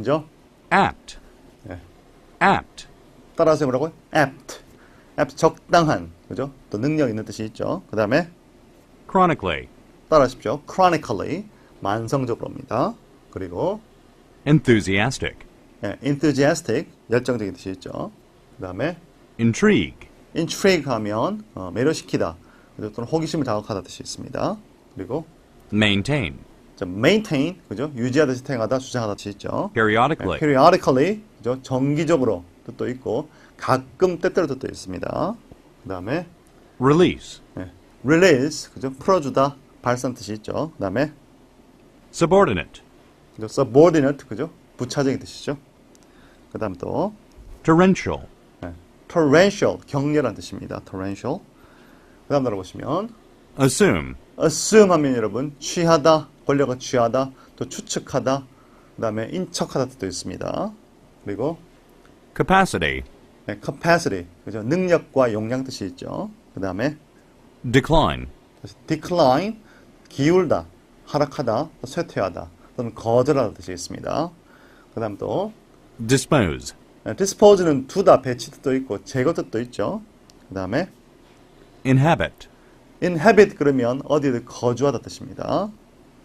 먼저 apt, 예. 네. apt, 따라하세요 뭐라고요? apt. apt 적당한 그죠? 또 능력 있는 뜻이 있죠. 그 다음에 chronically, 따라하십시오. chronically 만성적으로입니다. 그리고 enthusiastic, 예, enthusiastic 열정적인 뜻이 있죠. 그 다음에 intrigue, intrigue 하면 어, 매료시키다? 또는 호기심을 자극하다 뜻이 있습니다. 그리고 maintain, 자, maintain 그죠? 유지하다, 지탱하다, 주장하다 있죠. 네, periodically, periodically 그죠? 정기적으로 뜻도 있고 가끔 때때로 뜻도 있습니다. 그 다음에 release, 예, release 그죠? 풀어주다, 발산 뜻이 있죠. 그 다음에 subordinate, 그죠? subordinate 그죠? 부차적인 뜻이죠. 그 다음 또 torrential, 예, torrential 격렬한 뜻입니다. torrential. 그 다음 들어보시면 assume, assume 하면 여러분 취하다, 권력을 취하다, 또 추측하다, 그 다음에 인척하다 뜻도 있습니다. 그리고 capacity, 네, capacity, 그죠? 능력과 용량 뜻이 있죠. 그 다음에 decline, decline, 기울다, 하락하다, 또 쇠퇴하다, 또는 거절하다 뜻이 있습니다. 그 다음 또 dispose, 네, dispose는 두다, 배치 뜻도 있고 제거 뜻도 있죠. 그 다음에 inhabit, inhabit 그러면 어디를 거주하다 뜻입니다.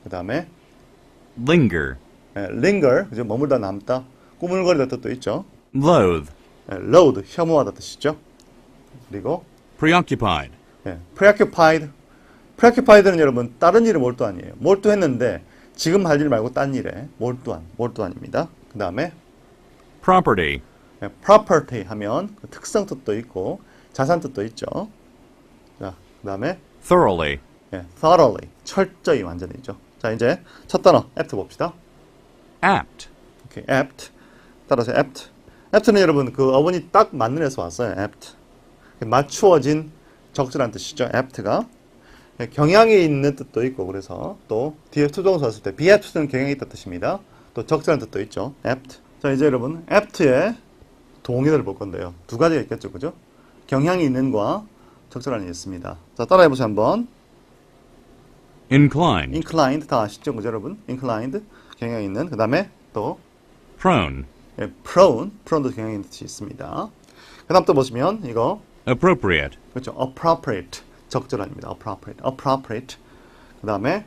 그 다음에 linger, 예, linger, 그죠? 머물다 남다, 꾸물거리다 뜻도 있죠. loathe, 예, load, 혐오하다 뜻이죠. 그리고 preoccupied, 예, preoccupied, preoccupied는 여러분 다른 일에 몰두 아니에요. 몰두했는데 지금 할 일 말고 딴 일에 몰두한, 몰두한입니다. 그 다음에 property, 예, property 하면 그 특성 뜻도 있고 자산 뜻도 있죠. 자, 그 다음에 thoroughly, 예, thoroughly, 철저히 완전히죠. 자, 이제 첫 단어 apt 봅시다. apt, 오케이, apt. 따라서 apt. apt는 여러분 그 어원이 딱 맞는 에서 왔어요. apt. 맞추어진 적절한 뜻이죠. apt가. 예, 경향이 있는 뜻도 있고 그래서 또 뒤에 투동사 썼을 때 be apt 는 경향이 있다 뜻입니다. 또 적절한 뜻도 있죠. apt. 자, 이제 여러분 apt의 동의어를 볼 건데요. 두 가지가 있겠죠. 그죠? 경향이 있는과 적절한이 있습니다. 자, 따라해 보세요 한번. Inclined, inclined 다 아시죠? 그죠, 여러분? inclined 경향이 있는. 그 다음에 또 prone, 예, prone, prone도 경향이 있는 뜻이 있습니다. 그 다음 또 보시면 이거 appropriate, 그렇죠. appropriate 적절한입니다. appropriate, appropriate. 그 다음에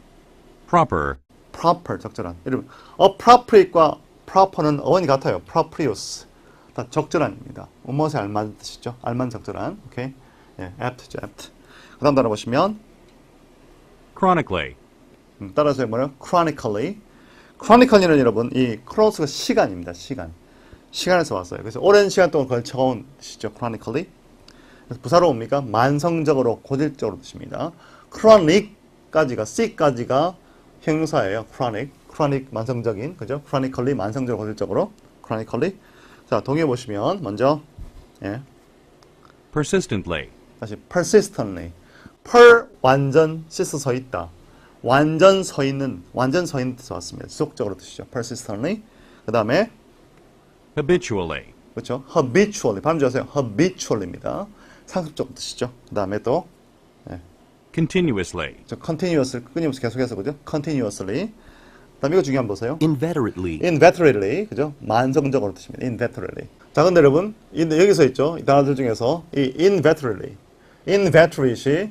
proper, proper 적절한. 여러분 appropriate과 proper는 어원이 같아요. proprious 다 적절한입니다. 무엇에 알맞은 뜻이죠. 알맞은 적절한. 오케이. 예, apt죠, apt. 그 다음 따라 보시면 chronically, 음, 따라서 뭐요? chronically. chronically는 여러분 이 chronos가 시간입니다. 시간. 시간에서 왔어요. 그래서 오랜 시간 동안 걸쳐온 뜻이죠. chronically. 그래서 부사로 뭡니까? 만성적으로 고질적으로 뜻입니다. chronic까지가 c까지가 형용사예요. chronic. chronic 만성적인 그죠? chronically 만성적으로 고질적으로 chronically. 자, 동의해 보시면 먼저 예. persistently, 다시 persistently. per 완전 시스 서 있다. 완전 서 있는 완전 서 있는 뜻 왔습니다. 지속적으로 뜻이죠. persistently. 그 다음에 habitually, 그렇죠. habitually. 발음 좋으세요. habitually입니다. 상습적 뜻이죠. 그 다음에 또 continuously, 저 continuous 끊임없이 계속해서 그죠? continuously. 그다음에 이거 중요한 거 보세요. inveterately, inveterately 그죠? 만성적으로 뜻입니다. inveterately. 자, 근데 여러분, 이- 여기서 있죠. 이 단어들 중에서 이 inveterately, inveterately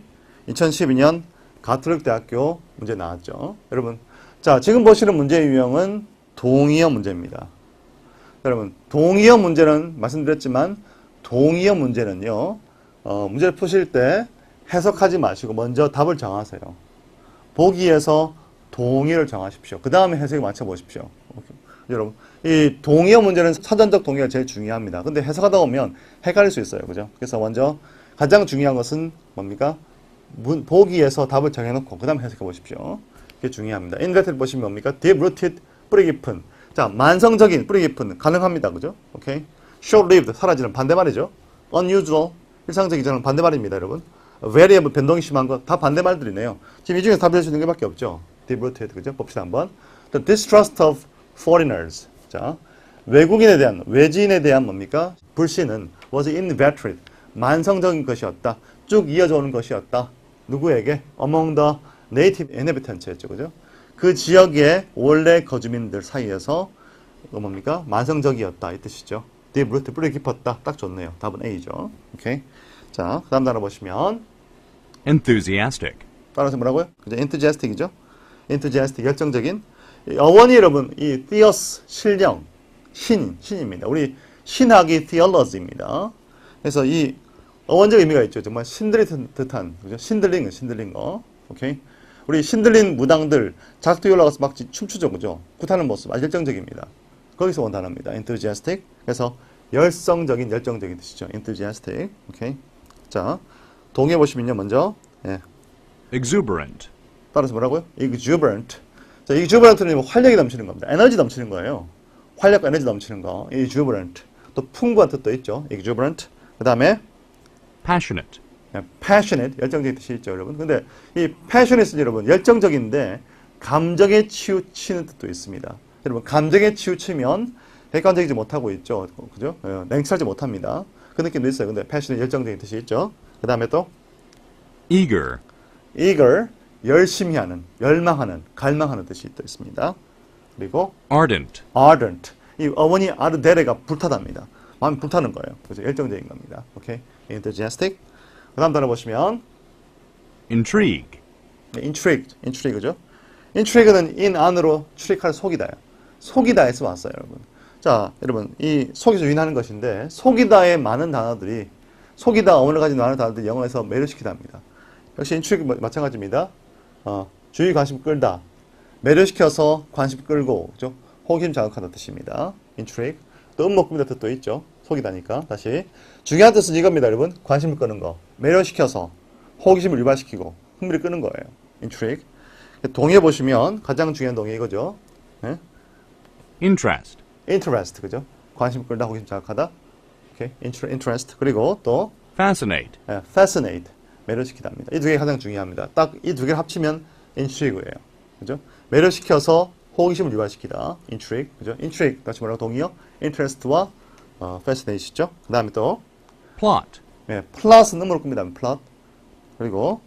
2012년 가톨릭 대학교 문제 나왔죠. 여러분, 자 지금 보시는 문제 유형은 동의어 문제입니다. 여러분, 동의어 문제는 말씀드렸지만 동의어 문제는요. 어, 문제를 푸실 때 해석하지 마시고 먼저 답을 정하세요. 보기에서 동의를 정하십시오. 그 다음에 해석에 맞춰 보십시오. 여러분, 이 동의어 문제는 사전적 동의가 제일 중요합니다. 근데 해석하다 보면 헷갈릴 수 있어요. 그죠? 그래서 먼저 가장 중요한 것은 뭡니까? 문, 보기에서 답을 정해놓고 그 다음에 해석해 보십시오. 그게 중요합니다. 인베트를 보시면 뭡니까? deep rooted, 뿌리 깊은. 자, 만성적인, 뿌리 깊은. 가능합니다. 그죠? 오케이? short lived, 사라지는 반대말이죠. unusual, 일상적이지 않은 반대말입니다. 여러분. variable, 변동이 심한 거 다 반대말들이네요. 지금 이 중에서 답을 수 있는 게 밖에 없죠. deep rooted, 그죠? 봅시다 한번. the distrust of foreigners. 자, 외국인에 대한, 외지인에 대한 뭡니까? 불신은 was inveterate, 만성적인 것이었다. 쭉 이어져 오는 것이었다. 누구에게? among the native inhabitants였죠. 그죠? 그 지역의 원래 거주민들 사이에서 이거 뭡니까? 만성적이었다 이 뜻이죠. deep root 뿌리 깊었다. 딱 좋네요. 답은 A죠. 오케이. 자, 그 다음 단어 보시면 enthusiastic, 따라서 뭐라고요? 그죠? enthusiastic이죠. enthusiastic 열정적인 이 어원이 여러분 이 theos 신령 신 신입니다. 우리 신학이 theology입니다. 그래서 이 어원적 의미가 있죠. 정말 신들이 듯- 듯한 그죠? 신들린 신들린 거. 오케이. 우리 신들린 무당들 작두에 올라가서 막 지- 춤추죠, 그죠? 굿하는 모습 아주 열정적입니다. 거기서 온 단어입니다. enthusiastic. 그래서 열성적인 열정적인 뜻이죠. enthusiastic. 오케이. 자, 동해 보시면요, 먼저 예, exuberant, 따라서 뭐라고요? exuberant. 자, exuberant는 뭐 활력이 넘치는 겁니다. 에너지 넘치는 거예요. 활력과 에너지 넘치는 거. exuberant. 또 풍부한 뜻도 있죠. exuberant. 그 다음에 passionate, passionate, 열정적인 뜻이 있죠, 여러분. 근데 이 passionate는 여러분 열정적인데 감정에 치우치는 뜻도 있습니다. 여러분 감정에 치우치면 객관적이지 못하고 있죠, 그죠? 예, 냉철하지 못합니다. 그 느낌도 있어요. 근데 passionate 열정적인 뜻이 있죠. 그 다음에 또 eager, eager 열심히 하는, 열망하는, 갈망하는 뜻이 또 있습니다. 그리고 ardent, ardent 이 어머니 아르데레가 불타답니다. 마음이 불타는 거예요. 그래서 열정적인 겁니다. 오케이, enthusiastic. 그 다음 단어 보시면 intrigue, 네, intrigue, intrigue죠. intrigue는 in 안으로 출입할 속이다요. 속이다에서 왔어요, 여러분. 자, 여러분 이 속에서 유인하는 것인데 속이다의 많은 단어들이 속이다 어원을 가진 많은 단어들이 영어에서 매료시키다입니다. 역시 intrigue 마- 마찬가지입니다. 어, 주의 관심 끌다, 매료시켜서 관심 끌고, 그죠? 호기심 자극하다 뜻입니다. intrigue. 또 음목금이다 뜻도 있죠. 속이다니까. 다시 중요한 뜻은 이겁니다, 여러분. 관심을 끄는 거, 매료시켜서 호기심을 유발시키고 흥미를 끄는 거예요. intrigue. 동해 보시면 가장 중요한 동해 이거죠. 예? interest, interest 그죠? 관심 끌다, 호기심 자극하다. 오케이, inter- interest 그리고 또 fascinate, 예, fascinate 매료시키다입니다. 이 두 개 가장 중요합니다. 딱 이 두 개를 합치면 intrigue예요. 그죠? 매료시켜서 호기심을 유발시키다. intrigue 그죠? intrigue 다시 뭐라고 동의어? interest와 어, fascinate이죠. 그 다음에 또 plot, 예, 플롯은 음모를 꿉니다. plot 그리고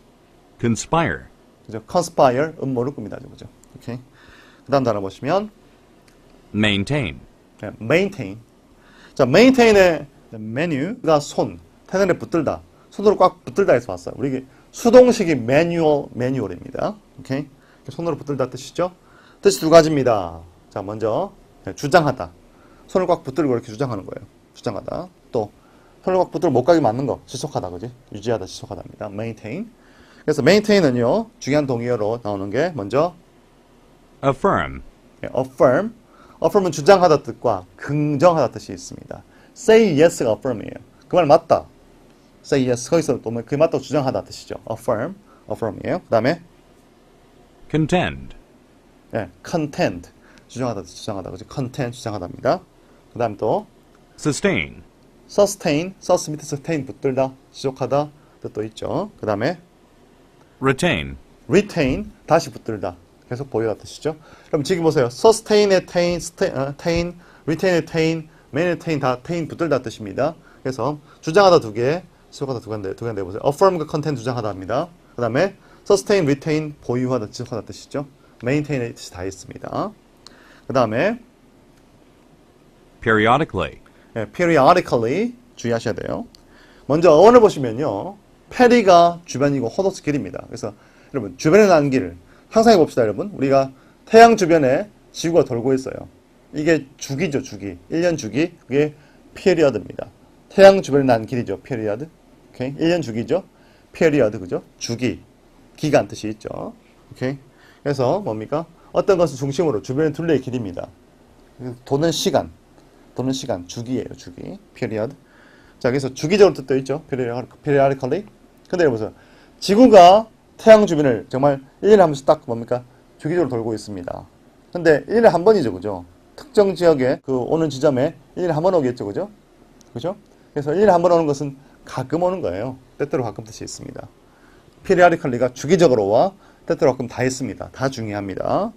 conspire, 그죠? conspire 음모를 꿉니다. 그죠? 오케이. 그 다음 단어 보시면 maintain, 네, maintain. 자, maintain의 메뉴가 손, 테너에 붙들다. 손으로 꽉 붙들다에서 왔어요. 우리 이게 수동식이 매뉴얼, 매뉴얼입니다. 오케이? 손으로 붙들다 뜻이죠? 뜻이 두 가지입니다. 자, 먼저 네, 주장하다. 손을 꽉 붙들고 이렇게 주장하는 거예요. 주장하다. 또 손을 꽉 붙들고 못 가게 맞는 거. 지속하다, 그지? 유지하다, 지속하다입니다. maintain. 그래서 maintain은요, 중요한 동의어로 나오는 게 먼저 affirm, 예, affirm. affirm은 주장하다 뜻과 긍정하다 뜻이 있습니다. say yes가 affirm이에요. 그 말 맞다. say yes. 거기서 또 그게 맞다고 주장하다 뜻이죠. affirm. affirm이에요. 그 다음에 contend, 예, contend. 주장하다, 주장하다. 그죠? contend, 주장하다입니다. 그 다음 또 sustain, sustain. sus 밑에 sustain 붙들다, 지속하다 뜻도 있죠. 그 다음에 retain, retain 다시 붙들다 계속 보유다 뜻이죠. 그럼 지금 보세요. sustain에 tain, 어, tain, retain에 tain, main에 tain 다 tain 붙들다 뜻입니다. 그래서 주장하다 두 개, 지속하다 두 개인데 두 개인데 보세요. affirm과 content 주장하다입니다. 그 다음에 sustain, retain 보유하다, 지속하다 뜻이죠. maintain의 뜻이 다 있습니다. 그 다음에 periodically, 예, periodically 주의하셔야 돼요. 먼저 어원을 보시면요. 페리가 주변이고 호도스 길입니다. 그래서 여러분 주변에 나는 길 상상해 봅시다 여러분. 우리가 태양 주변에 지구가 돌고 있어요. 이게 주기죠 주기. 1년 주기. 그게 period입니다. 태양 주변에 나는 길이죠. period. 오케이. 1년 주기죠. period 그죠? 주기. 기간 뜻이 있죠. 오케이. 그래서 뭡니까? 어떤 것을 중심으로 주변에 둘레의 길입니다. 도는 시간. 도는 시간 주기예요 주기. Period. 자 그래서 주기적으로 뜻도 있죠? Period- periodically. 근데 여러분 지구가 태양 주변을 정말 1년에 한 번씩 딱 뭡니까? 주기적으로 돌고 있습니다. 근데 1년에 한 번이죠 그죠? 특정 지역에 그 오는 지점에 1년에 한 번 오겠죠 그죠? 그죠? 그래서 1년에 한 번 오는 것은 가끔 오는 거예요. 때때로 가끔 뜻이 있습니다. Periodically가 주기적으로와 때때로 가끔 다 있습니다. 다 중요합니다.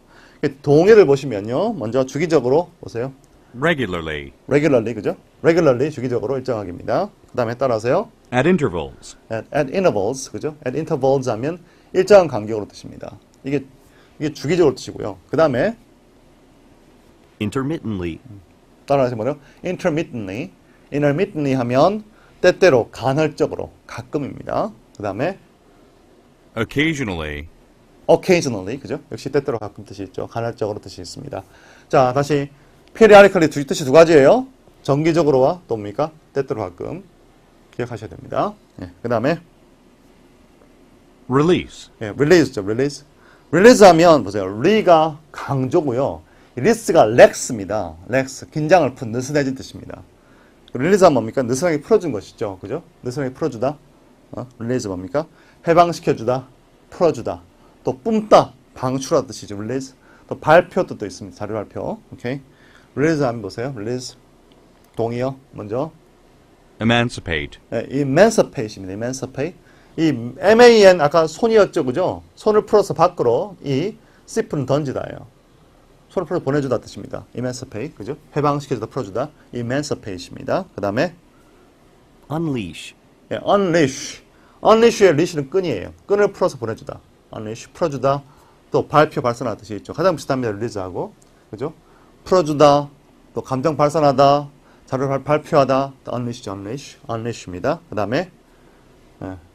동해를 보시면요. 먼저 주기적으로 보세요 regularly, regularly 그죠? regularly 주기적으로 일정하게입니다. 그 다음에 따라서요. at intervals, at, at intervals 그죠? at intervals 하면 일정한 간격으로 뜻입니다. 이게 이게 주기적으로 뜻이고요. 그 다음에 intermittently, 따라하시 뭐요? intermittently. intermittently 하면 때때로 간헐적으로 가끔입니다. 그 다음에 occasionally, occasionally 그죠? 역시 때때로 가끔 뜻이 있죠. 간헐적으로 뜻이 있습니다. 자 다시 periodically 두 뜻이 두 가지예요. 정기적으로와 또 뭡니까? 때때로 가끔 기억하셔야 됩니다. 예, 그 다음에 release, 예, release죠, release. release 하면 보세요. re가 강조고요. release가 relax입니다. relax, 긴장을 푼, 느슨해진 뜻입니다. release 하면 뭡니까? 느슨하게 풀어준 것이죠. 그죠? 느슨하게 풀어주다. 어? release 뭡니까? 해방시켜주다, 풀어주다. 또 뿜다, 방출하다 뜻이죠. release. 또 발표도 또 있습니다. 자료 발표. 오케이. Release 하면 보세요. release. 동의어. 먼저. emancipate, 네, emancipate입니다. emancipate. 이 man 아까 손이었죠, 그죠? 손을 풀어서 밖으로 이 sip는 던지다예요. 손을 풀어 보내주다 뜻입니다. emancipate, 그죠? 해방시켜주다, 풀어주다. emancipate입니다. 그 다음에 unleash, 예, unleash. unleash의 leash는 끈이에요. 끈을 풀어서 보내주다. unleash, 풀어주다. 또 발표, 발산하다 뜻이 있죠. 가장 비슷합니다. release하고. 그죠? 풀어주다. 또 감정 발산하다. 자료를 발- 발표하다. 또 unleash, unleash. unleash입니다. 그 다음에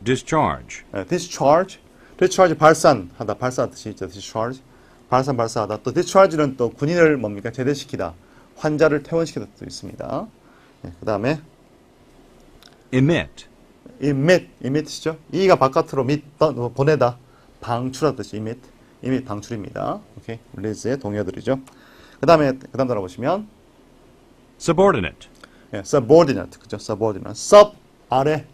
discharge, 예, discharge, discharge 발산하다, 뜻이 있죠. discharge, 발산 발사하다. 또 discharge는 또 군인을 뭡니까 제대시키다, 환자를 퇴원시키다 도 있습니다. 예, 그 다음에 emit, emit, emit이죠. 이가 바깥으로 mit, 떠- 보내다, 방출하다 뜻이 emit, emit 방출입니다. 오케이, release의 동의어들이죠. 그 다음에 그 다음 단어 보시면 subordinate, 예, subordinate, 그죠? subordinate, sub 아래,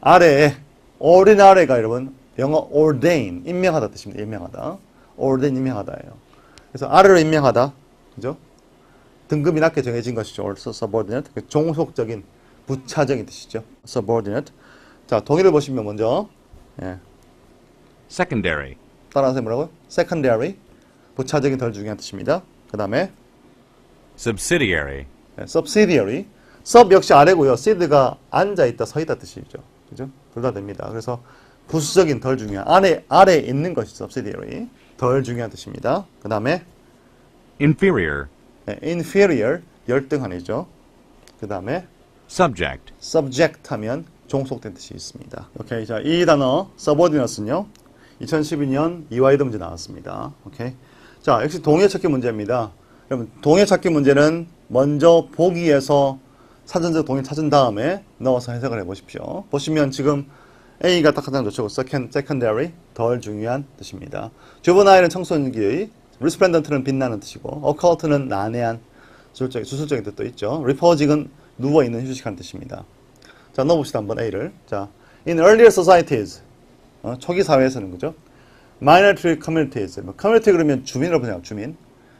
아래에 ordinary가 여러분 영어 ordain 임명하다 뜻입니다. 임명하다. ordain 임명하다예요. 그래서 아래로 임명하다, 그죠? 등급이 낮게 정해진 것이죠. also subordinate, 그 종속적인, 부차적인 뜻이죠. subordinate. 자, 동의를 보시면 먼저 예, secondary, 따라하세요 뭐라고요? secondary, 부차적인 덜 중요한 뜻입니다. 그 다음에 subsidiary, 네, subsidiary. sub 역시 아래고요. seed가 앉아 있다, 서 있다 뜻이죠. 그죠? 둘 다 됩니다. 그래서 부수적인 덜 중요한 아래 아래에 있는 것이 subsidiary. 덜 중요한 뜻입니다. 그 다음에 inferior, 네, inferior 열등한이죠. 그 다음에 subject, subject 하면 종속된 뜻이 있습니다. 오케이. 자, 이 단어 subordinate는요. 2012년 이화이드 문제 나왔습니다. 오케이. 자, 역시 동의 찾기 문제입니다. 여러분, 동의 찾기 문제는 먼저 보기에서 사전적 동의 찾은 다음에 넣어서 해석을 해 보십시오. 보시면 지금 A가 딱 가장 좋죠. second, secondary, 덜 중요한 뜻입니다. juvenile은 청소년기의, resplendent는 빛나는 뜻이고, occult는 난해한, 수술적인, 수술적인 뜻도 있죠. reposeing은 누워있는 휴식하는 뜻입니다. 자, 넣어봅시다. 한번 A를. 자, in earlier societies, 어, 초기 사회에서는 그죠? Minority communities, 뭐 community 그러면 주민으로 보세요. 주민.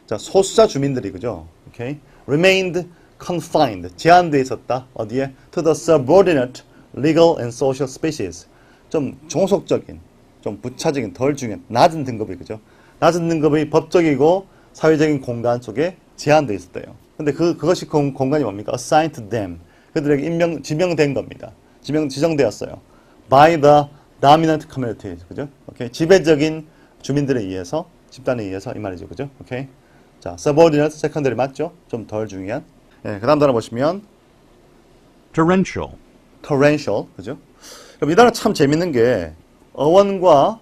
자, 소수자 주민들이 그죠? 오케이. remained confined, 제한되어 있었다. 어디에? to the subordinate legal and social species. 좀 종속적인, 좀 부차적인, 덜 중요한, 낮은 등급이 그죠? 낮은 등급의 법적이고 사회적인 공간 속에 제한되어 있었대요. 근데 그, 그것이 공, 공간이 뭡니까? assigned to them. 그들에게 임명, 지명된 겁니다. 지명, 지정되었어요. by the dominant community. 그죠? 오케이. 지배적인 주민들에 의해서, 집단에 의해서 이 말이죠. 그죠? 오케이. 자, subordinate, secondary 맞죠? 좀 덜 중요한. 예, 그 다음 단어 보시면 torrential, torrential, 그죠? 그럼 이 단어 참 재밌는 게 어원과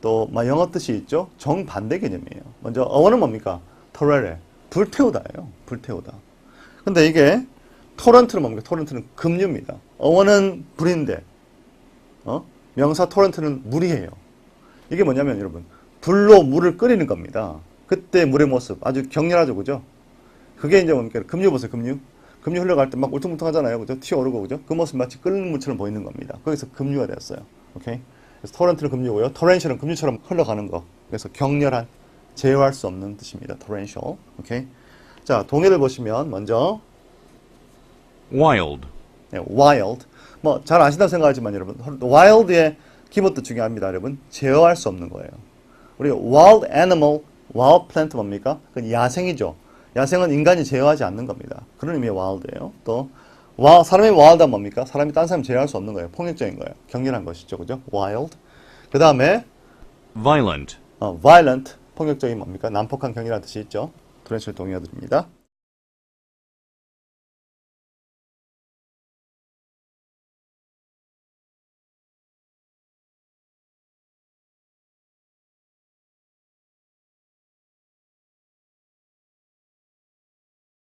또 막 영어 뜻이 있죠? 정반대 개념이에요. 먼저 어원은 뭡니까? torrere, 불태우다예요. 불태우다. 근데 이게 토런트는 뭡니까? 토런트는 급류입니다. 어원은 불인데 어? 명사 토런트는 물이에요. 이게 뭐냐면 여러분 불로 물을 끓이는 겁니다. 그때 물의 모습 아주 격렬하죠, 그죠? 그게 이제 뭡니까? 급류 보세요, 급류. 급류 흘러갈 때 막 울퉁불퉁하잖아요, 그죠? 튀어오르고, 그죠? 그 모습 마치 끓는 물처럼 보이는 겁니다. 거기서 급류가 되었어요. 오케이? 그래서 토렌트는 급류고요. 토렌셜은 급류처럼 흘러가는 거. 그래서 격렬한, 제어할 수 없는 뜻입니다. 토렌셜. 오케이? 자, 동해를 보시면 먼저 wild, 네, wild. 뭐 잘 아신다고 생각하지만 여러분, wild의 키워드 중요합니다, 여러분. 제어할 수 없는 거예요. 우리 wild animal, wild plant 뭡니까? 그건 야생이죠. 야생은 인간이 제어하지 않는 겁니다. 그런 의미의 wild예요. 또 와, 사람이 wild한 뭡니까? 사람이 딴 사람 제어할 수 없는 거예요. 폭력적인 거예요. 격렬한 것이죠, 그죠? wild. 그 다음에 violent, 어, violent, 폭력적인 뭡니까? 난폭한 격렬한 뜻이 있죠. 프렌치를 동의어드립니다.